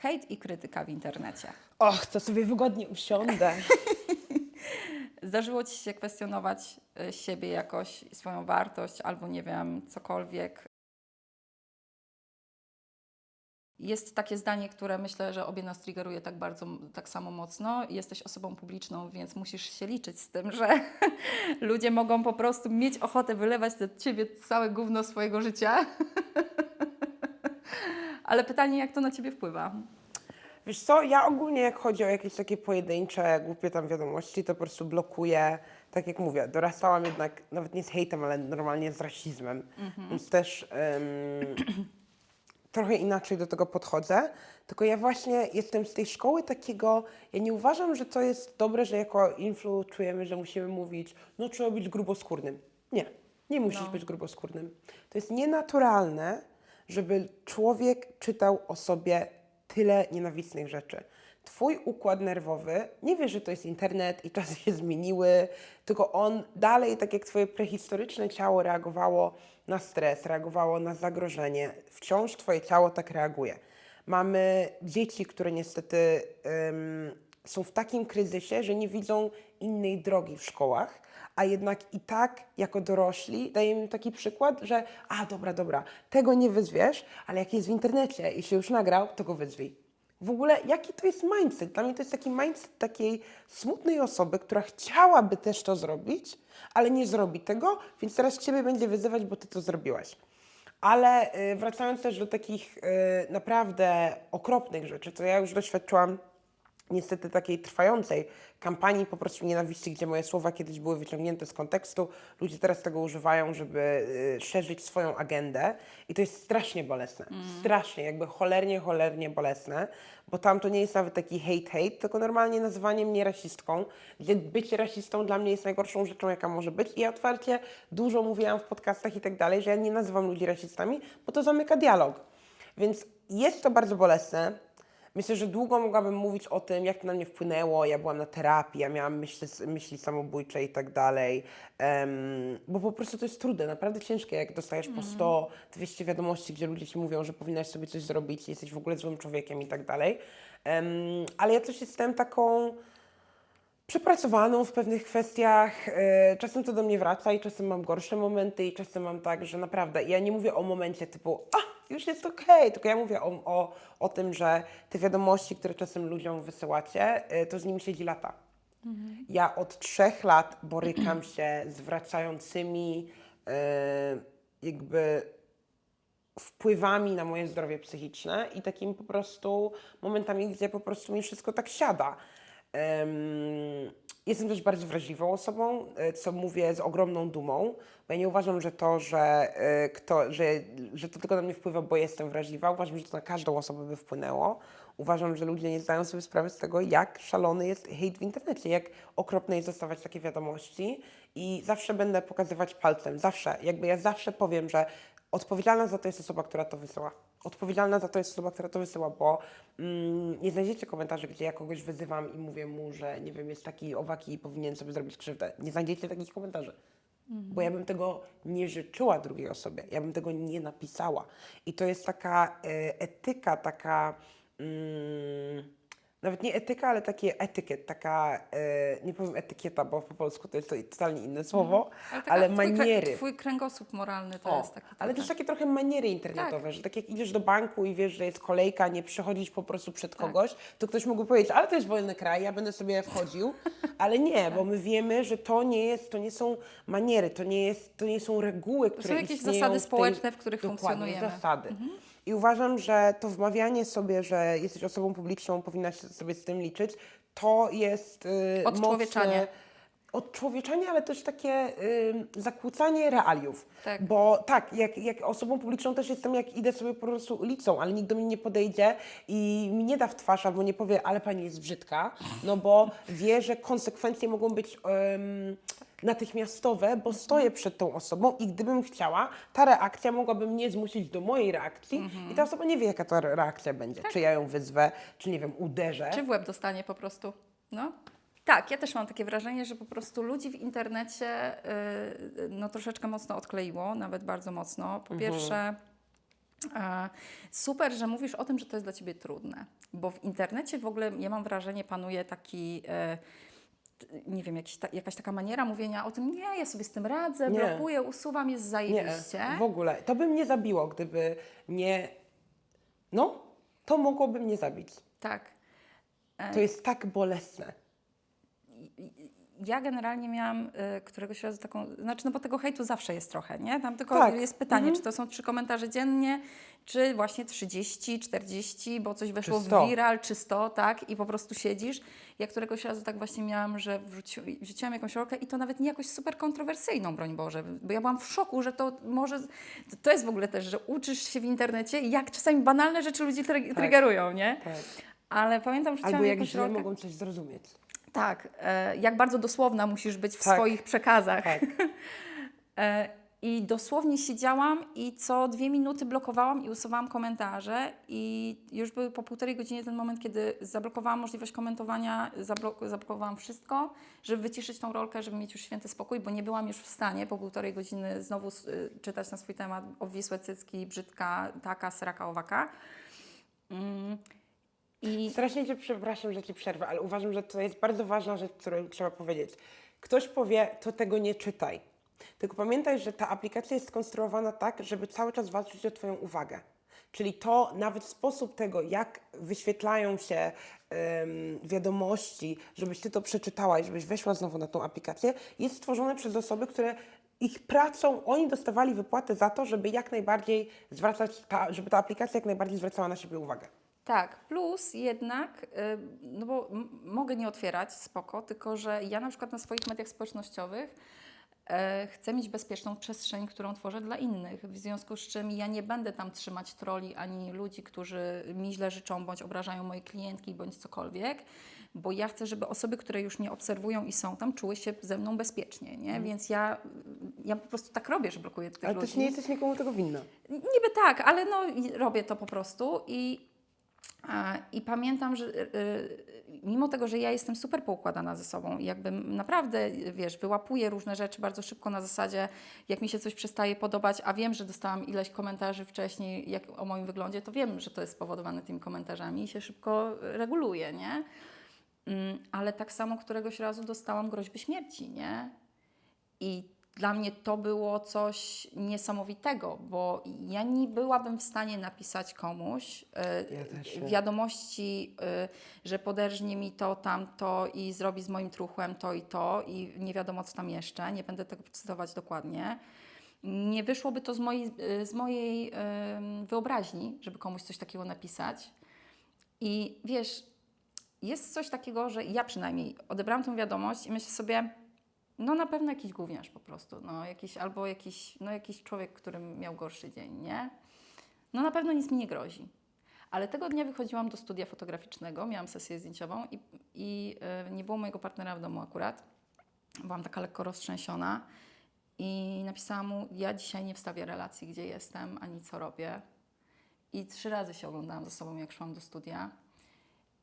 Hejt i krytyka w internecie. Och, to sobie wygodnie usiądę. Zdarzyło Ci się kwestionować y, siebie jakoś, swoją wartość albo nie wiem, cokolwiek? Jest takie zdanie, które myślę, że obie nas triggeruje tak bardzo, tak samo mocno. Jesteś osobą publiczną, więc musisz się liczyć z tym, że ludzie mogą po prostu mieć ochotę wylewać do Ciebie całe gówno swojego życia. Ale pytanie, jak to na Ciebie wpływa? Wiesz co, ja ogólnie jak chodzi o jakieś takie pojedyncze, głupie tam wiadomości, to po prostu blokuję. Tak jak mówię, dorastałam jednak nawet nie z hejtem, ale normalnie z rasizmem. Więc też em, trochę inaczej do tego podchodzę. Tylko ja właśnie jestem z tej szkoły takiego, ja nie uważam, że to jest dobre, że jako influ czujemy, że musimy mówić, no trzeba być gruboskórnym. Nie, nie musisz No. być gruboskórnym. To jest nienaturalne, żeby człowiek czytał o sobie tyle nienawistnych rzeczy. Twój układ nerwowy nie wie, że to jest internet i czasy się zmieniły, tylko on dalej, tak jak twoje prehistoryczne ciało reagowało na stres, reagowało na zagrożenie, wciąż twoje ciało tak reaguje. Mamy dzieci, które niestety są w takim kryzysie, że nie widzą innej drogi w szkołach, a jednak i tak jako dorośli dajemy im taki przykład, że a dobra, dobra, tego nie wyzwiesz, ale jak jest w internecie i się już nagrał, to go wyzwij. W ogóle jaki to jest mindset? Dla mnie to jest taki mindset takiej smutnej osoby, która chciałaby też to zrobić, ale nie zrobi tego, więc teraz ciebie będzie wyzywać, bo ty to zrobiłaś. Ale y, wracając też do takich y, naprawdę okropnych rzeczy, co ja już doświadczyłam niestety takiej trwającej kampanii po prostu nienawiści, gdzie moje słowa kiedyś były wyciągnięte z kontekstu. Ludzie teraz tego używają, żeby y, szerzyć swoją agendę i to jest strasznie bolesne. Strasznie, jakby cholernie, cholernie bolesne, bo tam to nie jest nawet taki hate, hate, tylko normalnie nazywanie mnie rasistką, gdzie bycie rasistą dla mnie jest najgorszą rzeczą, jaka może być i ja otwarcie dużo mówiłam w podcastach i tak dalej, że ja nie nazywam ludzi rasistami, bo to zamyka dialog. Więc jest to bardzo bolesne. Myślę, że długo mogłabym mówić o tym, jak to na mnie wpłynęło. Ja byłam na terapii, ja miałam myśli, myśli samobójcze i tak dalej. Em, bo po prostu to jest trudne, naprawdę ciężkie, jak dostajesz po 100, 200 wiadomości, gdzie ludzie ci mówią, że powinnaś sobie coś zrobić, jesteś w ogóle złym człowiekiem i tak dalej. Em, ale ja też jestem taką przepracowaną w pewnych kwestiach. e, Czasem to do mnie wraca i czasem mam gorsze momenty i czasem mam tak, że naprawdę, ja nie mówię o momencie typu, a już jest okej, tylko ja mówię o, o, o tym, że te wiadomości, które czasem ludziom wysyłacie, e, to z nimi siedzi lata. Ja od trzech lat borykam się z wracającymi e, jakby wpływami na moje zdrowie psychiczne i takimi po prostu momentami, gdzie po prostu mi wszystko tak siada. Em, jestem też bardzo wrażliwą osobą, e, co mówię z ogromną dumą, bo ja nie uważam, że to, że, e, kto, że, że to tylko na mnie wpływa, bo jestem wrażliwa. Uważam, że to na każdą osobę by wpłynęło. Uważam, że ludzie nie zdają sobie sprawy z tego, jak szalony jest hejt w internecie, jak okropne jest dostawać takie wiadomości i zawsze będę pokazywać palcem, zawsze, jakby ja zawsze powiem, że odpowiedzialna za to jest osoba, która to wysyła. Odpowiedzialna za to jest osoba, która to wysyła, bo mm, nie znajdziecie komentarzy, gdzie ja kogoś wyzywam i mówię mu, że nie wiem, jest taki owaki i powinien sobie zrobić krzywdę. Nie znajdziecie takich komentarzy. Bo ja bym tego nie życzyła drugiej osobie, ja bym tego nie napisała. I to jest taka e, etyka, taka. Mm, nawet nie etyka, ale takie etykiet, taka, e, nie powiem etykieta, bo po polsku to jest to totalnie inne słowo, taka- ale twój krę- maniery. Twój kręgosłup moralny to O, jest taki ale też takie trochę maniery internetowe, że tak jak idziesz do banku i wiesz, że jest kolejka, nie przychodzić po prostu przed Tak. kogoś, to ktoś mógłby powiedzieć, ale to jest wolny kraj, ja będę sobie wchodził, ale nie, bo my wiemy, że to nie jest, to nie są maniery, to nie, jest, to nie są reguły, które są jakieś zasady w tej- społeczne, w których funkcjonujemy. Mhm. zasady. I uważam, że to wmawianie sobie, że jesteś osobą publiczną, powinnaś sobie z tym liczyć, to jest yy, Odczłowieczanie. mocne- odczłowieczanie, ale też takie y, zakłócanie realiów. Tak. Bo tak, jak, jak osobą publiczną też jestem, jak idę sobie po prostu ulicą, ale nikt do mnie nie podejdzie i mi nie da w twarz albo nie powie, ale pani jest brzydka, no bo wie, że konsekwencje mogą być natychmiastowe, bo stoję przed tą osobą i gdybym chciała, ta reakcja mogłaby mnie zmusić do mojej reakcji i ta osoba nie wie, jaka ta reakcja będzie. Czy ja ją wyzwę, czy nie wiem, uderzę. Czy w łeb dostanie po prostu. No. Tak, ja też mam takie wrażenie, że po prostu ludzi w internecie y, no, troszeczkę mocno odkleiło, nawet bardzo mocno. Po pierwsze, E, Super, że mówisz o tym, że to jest dla ciebie trudne, bo w internecie w ogóle ja mam wrażenie panuje taki. e, Nie wiem, ta, jakaś taka maniera mówienia o tym, nie, ja sobie z tym radzę, Nie. blokuję, usuwam, jest Nie, zajebiście. w ogóle. To by mnie zabiło, gdyby nie... No, to mogłoby mnie zabić. Tak. To jest tak bolesne. Ja generalnie miałam y, któregoś razu taką, znaczy no bo tego hejtu zawsze jest trochę, nie? Tam tylko Tak. jest pytanie, czy to są trzy komentarze dziennie, czy właśnie 30, 40, bo coś weszło Czy 100. w viral, czy 100, tak? I po prostu siedzisz. Ja któregoś razu tak właśnie miałam, że wrzuci, wrzuciłam jakąś rolkę i to nawet nie jakoś super kontrowersyjną, broń Boże, bo ja byłam w szoku, że to może, to jest w ogóle też, że uczysz się w internecie, jak czasami banalne rzeczy ludzi try, triggerują, nie? Tak. Ale pamiętam, że Albo jak źle rolkę. mogą coś zrozumieć. Tak, e, jak bardzo dosłowna musisz być w Tak. swoich przekazach. Tak. E, I dosłownie siedziałam i co dwie minuty blokowałam i usuwałam komentarze i już był po półtorej godzinie ten moment, kiedy zablokowałam możliwość komentowania, zablok- zablokowałam wszystko, żeby wyciszyć tą rolkę, żeby mieć już święty spokój, bo nie byłam już w stanie po półtorej godziny znowu y, czytać na swój temat obwisłe cycki, brzydka, taka, sraka, owaka. Mm. I Strasznie Cię przepraszam, że Ci przerwę, ale uważam, że to jest bardzo ważna rzecz, którą trzeba powiedzieć. Ktoś powie, to tego nie czytaj. Tylko pamiętaj, że ta aplikacja jest skonstruowana tak, żeby cały czas walczyć o Twoją uwagę. Czyli to nawet sposób tego, jak wyświetlają się em, wiadomości, żebyś Ty to przeczytała i żebyś weszła znowu na tą aplikację, jest stworzone przez osoby, które ich pracą, oni dostawali wypłatę za to, żeby jak najbardziej zwracać, ta, żeby ta aplikacja jak najbardziej zwracała na siebie uwagę. Tak, plus jednak, y, no bo mogę nie otwierać, spoko, tylko że ja na przykład na swoich mediach społecznościowych e, chcę mieć bezpieczną przestrzeń, którą tworzę dla innych, w związku z czym ja nie będę tam trzymać troli ani ludzi, którzy mi źle życzą, bądź obrażają moje klientki, bądź cokolwiek, bo ja chcę, żeby osoby, które już mnie obserwują i są tam, czuły się ze mną bezpiecznie, nie? Więc ja, ja po prostu tak robię, że blokuję tych Ale ludzi. też nie jesteś nikomu tego winna. Niby tak, ale no robię to po prostu i, i pamiętam, że y, y, mimo tego, że ja jestem super poukładana ze sobą jakby naprawdę, wiesz, wyłapuję różne rzeczy bardzo szybko na zasadzie, jak mi się coś przestaje podobać, a wiem, że dostałam ileś komentarzy wcześniej jak, o moim wyglądzie, to wiem, że to jest spowodowane tymi komentarzami i się szybko reguluje, nie? Mm, Ale tak samo któregoś razu dostałam groźby śmierci, nie? I dla mnie to było coś niesamowitego, bo ja nie byłabym w stanie napisać komuś y, Ja wiadomości, y, że poderżnie mi to, tamto i zrobi z moim truchłem to i to i nie wiadomo co tam jeszcze, nie będę tego cytować dokładnie. Nie wyszłoby to z mojej, y, z mojej wyobraźni, żeby komuś coś takiego napisać. I wiesz, jest coś takiego, że ja przynajmniej odebrałam tą wiadomość i myślę sobie, no na pewno jakiś gówniarz po prostu, no jakiś, albo jakiś, no jakiś człowiek, który miał gorszy dzień, nie? No na pewno nic mi nie grozi. Ale tego dnia wychodziłam do studia fotograficznego, miałam sesję zdjęciową i, i y, nie było mojego partnera w domu akurat. Byłam taka lekko roztrzęsiona i napisałam mu, ja dzisiaj nie wstawię relacji, gdzie jestem, ani co robię. I trzy razy się oglądałam za sobą, jak szłam do studia.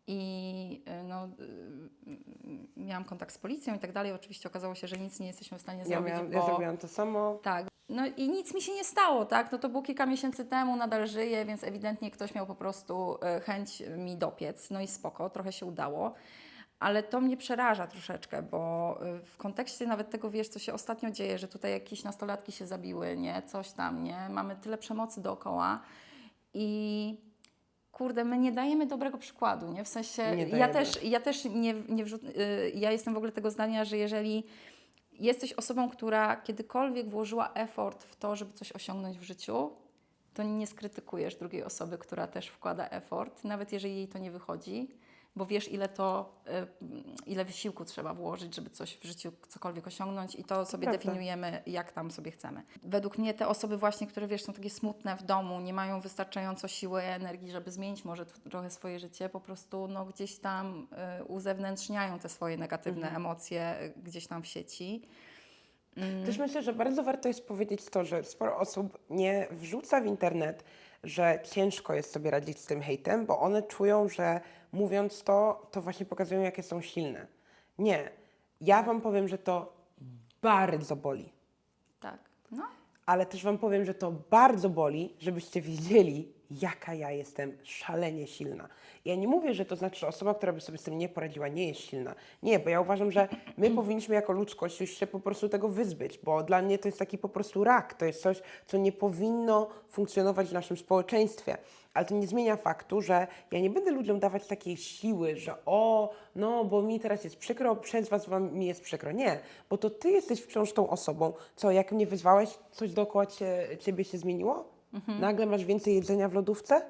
I y, no, y, miałam kontakt z policją i tak dalej. Oczywiście okazało się, że nic nie jesteśmy w stanie Ja, zrobić, miałam, bo... ja zrobiłam to samo. Tak. No i nic mi się nie stało, tak? No to było kilka miesięcy temu, nadal żyję, więc ewidentnie ktoś miał po prostu e, chęć mi dopiec. No i spoko, trochę się udało. Ale to mnie przeraża troszeczkę, bo e, w kontekście nawet tego, wiesz, co się ostatnio dzieje, że tutaj jakieś nastolatki się zabiły, nie? Coś tam, nie? Mamy tyle przemocy dookoła i kurde, my nie dajemy dobrego przykładu, nie? W sensie, Nie ja też, ja też nie, nie wrzuc... y, ja jestem w ogóle tego zdania, że jeżeli jesteś osobą, która kiedykolwiek włożyła effort w to, żeby coś osiągnąć w życiu, to nie skrytykujesz drugiej osoby, która też wkłada effort, nawet jeżeli jej to nie wychodzi, bo wiesz, ile to, y, ile wysiłku trzeba włożyć, żeby coś w życiu cokolwiek osiągnąć i to sobie Prawda. definiujemy, jak tam sobie chcemy. Według mnie te osoby właśnie, które wiesz, są takie smutne w domu, nie mają wystarczająco siły i energii, żeby zmienić może trochę swoje życie, po prostu no, gdzieś tam y, uzewnętrzniają te swoje negatywne emocje y, gdzieś tam w sieci. Też myślę, że bardzo warto jest powiedzieć to, że sporo osób nie wrzuca w internet, że ciężko jest sobie radzić z tym hejtem, bo one czują, że mówiąc to, to właśnie pokazują, jakie są silne. Nie. Ja Wam powiem, że to bardzo boli. Tak. No, ale też Wam powiem, że to bardzo boli, żebyście wiedzieli, jaka ja jestem szalenie silna. Ja nie mówię, że to znaczy, że osoba, która by sobie z tym nie poradziła, nie jest silna. Nie, bo ja uważam, że my powinniśmy jako ludzkość już się po prostu tego wyzbyć, bo dla mnie to jest taki po prostu rak. To jest coś, co nie powinno funkcjonować w naszym społeczeństwie. Ale to nie zmienia faktu, że ja nie będę ludziom dawać takiej siły, że o, no, bo mi teraz jest przykro, przez was wam mi jest przykro. Nie, bo to ty jesteś wciąż tą osobą, co jak mnie wyzwałeś, coś dookoła cie, ciebie się zmieniło? Nagle masz więcej jedzenia w lodówce?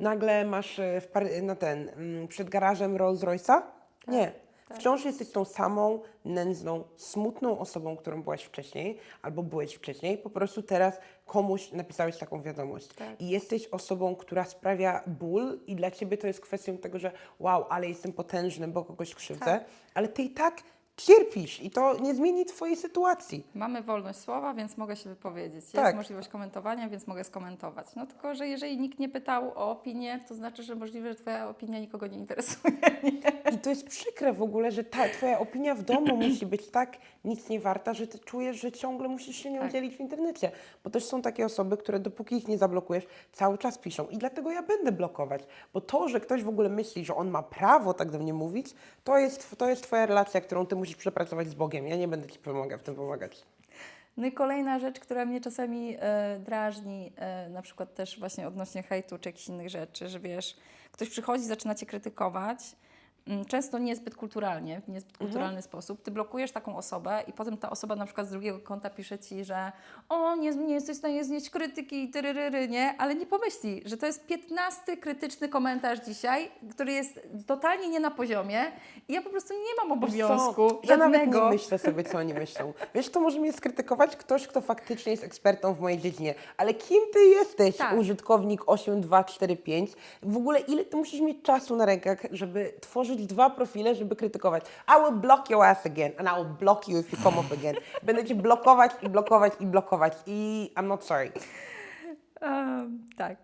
Nagle masz e, w na ten, mm, przed garażem Rolls Royce'a? Nie. Wciąż jesteś tą samą nędzną, smutną osobą, którą byłaś wcześniej, albo byłeś wcześniej. Po prostu teraz komuś napisałeś taką wiadomość. I jesteś osobą, która sprawia ból, i dla ciebie to jest kwestią tego, że wow, ale jestem potężny, bo kogoś krzywdzę, ale ty i tak cierpisz i to nie zmieni twojej sytuacji. Mamy wolność słowa, więc mogę się wypowiedzieć. Jest Tak. możliwość komentowania, więc mogę skomentować. No tylko, że jeżeli nikt nie pytał o opinię, to znaczy, że możliwe, że Twoja opinia nikogo nie interesuje. I to jest przykre w ogóle, że ta twoja opinia w domu musi być tak nic nie warta, że ty czujesz, że ciągle musisz się nią Tak. dzielić w internecie. Bo też są takie osoby, które dopóki ich nie zablokujesz, cały czas piszą. I dlatego ja będę blokować. Bo to, że ktoś w ogóle myśli, że on ma prawo tak do mnie mówić, to jest, to jest twoja relacja, którą ty musisz przepracować z Bogiem. Ja nie będę ci pomagał w tym pomagać. No i kolejna rzecz, która mnie czasami e, drażni, e, na przykład też właśnie odnośnie hejtu czy jakichś innych rzeczy, że wiesz, ktoś przychodzi, zaczyna cię krytykować, często niezbyt kulturalnie, w niezbyt kulturalny sposób. Ty blokujesz taką osobę i potem ta osoba na przykład z drugiego konta pisze ci, że o, nie, nie jesteś w stanie znieść krytyki, tyryryry, nie? Ale nie pomyśli, że to jest 15 krytyczny komentarz dzisiaj, który jest totalnie nie na poziomie i ja po prostu nie mam obowiązku co? Ja nawet nie myślę sobie, co oni myślą. Wiesz, to może mnie skrytykować ktoś, kto faktycznie jest ekspertą w mojej dziedzinie. Ale kim ty jesteś, Tak. użytkownik 8245? W ogóle ile ty musisz mieć czasu na rękach, żeby tworzyć dwa profile, żeby krytykować? I will block your ass again and I will block you if you come up again. Będę cię blokować i blokować i blokować i I'm not sorry. Em, tak.